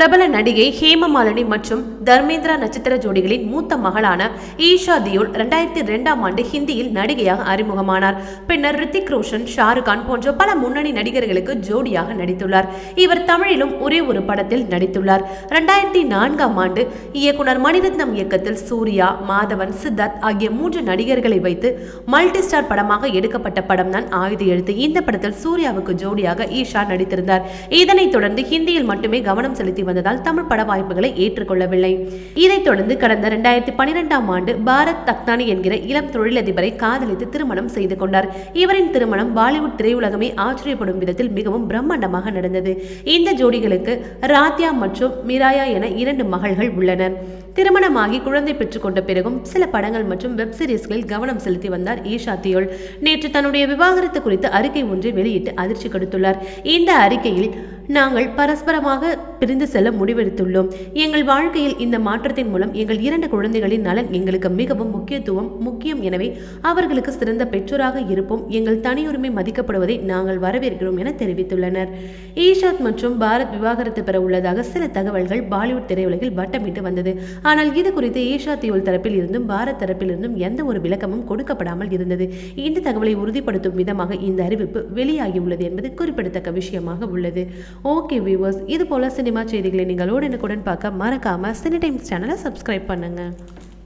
பிரபல நடிகை ஹேமமாலினி மற்றும் தர்மேந்திரா நட்சத்திர ஜோடிகளின் மூத்த மகளான ஈஷா தியோல் ரெண்டாயிரத்தி ரெண்டாம் ஆண்டு ஹிந்தியில் நடிகையாக அறிமுகமானார். பின்னர் ரித்திக் ரோஷன் ஷாருக்கான் போன்ற பல முன்னணி நடிகர்களுக்கு ஜோடியாக நடித்துள்ளார். இவர் தமிழிலும் ஒரே ஒரு படத்தில் நடித்துள்ளார். ரெண்டாயிரத்தி நான்காம் ஆண்டு இயக்குனர் மணிரத்னம் இயக்கத்தில் சூர்யா மாதவன் சித்தார்த் ஆகிய மூன்று நடிகர்களை வைத்து மல்டி ஸ்டார் படமாக எடுக்கப்பட்ட படம் தான் ஆயுத எழுத்து. இந்த படத்தில் சூர்யாவுக்கு ஜோடியாக ஈஷா நடித்திருந்தார். இதனைத் தொடர்ந்து ஹிந்தியில் மட்டுமே கவனம் செலுத்தி வந்ததால் தமிழ் பட வாய்ப்புகளை ஏற்றுக்கொள்ளவில்லை. இதைத் தொடர்ந்து கடந்த இரண்டாயிரத்தி பனிரெண்டாம் ஆண்டு பாரத் தக்தானி என்கிற இளம் தொழிலதிபரை காதலித்து திருமணம் செய்து கொண்டார். இவரின் திருமணம் பாலிவுட் திரையுலகமே ஆச்சரியப்படும் விதத்தில் மிகவும் பிரம்மாண்டமாக நடந்தது. இந்த ஜோடிகளுக்கு ராத்யா மற்றும் மிராயா என இரண்டு மகள்கள் உள்ளனர். திருமணமாகி குழந்தை பெற்றுக்கொண்ட பிறகும் சில படங்கள் மற்றும் வெப் சீரிஸ்களில் கவனம் செலுத்தி வந்தார் ஈஷா தியோல். நேற்று தன்னுடைய விவாகரத்து குறித்து அறிக்கை ஒன்றை வெளியிட்டு அதிர்ச்சி கொடுத்துள்ளார். இந்த அறிக்கையில் நாங்கள் பரஸ்பரமாக பிரிந்து செல்ல முடிவெடுத்துள்ளோம். எங்கள் வாழ்க்கையில் இந்த மாற்றத்தின் மூலம் எங்கள் இரண்டு குழந்தைகளின் நலன் எங்களுக்கு மிகவும் முக்கியத்துவம் முக்கியம். எனவே அவர்களுக்கு சிறந்த பெற்றோராக இருப்போம். எங்கள் தனியுரிமை மதிக்கப்படுவதை நாங்கள் வரவேற்கிறோம் என தெரிவித்துள்ளனர். ஈஷாத் மற்றும் பாரத் விவாகரத்து பெற உள்ளதாக சில தகவல்கள் பாலிவுட் திரையுலகில் வட்டமிட்டு வந்தது. ஆனால் இது குறித்து ஈஷா தியோல் தரப்பில் இருந்தும் பாரத் தரப்பில் இருந்தும் எந்த ஒரு விளக்கமும் கொடுக்கப்படாமல் இருந்தது. இந்த தகவலை உறுதிப்படுத்தும் விதமாக இந்த அறிவிப்பு வெளியாகியுள்ளது என்பது குறிப்பிடத்தக்க விஷயமாக உள்ளது. ஓகே வியூவர்ஸ் இது போல சினிமா செய்திகளை நீங்கள் உடனுக்குடன் பார்க்க மறக்காம சினி டைம்ஸ் சேனலை சப்ஸ்கிரைப் பண்ணுங்க.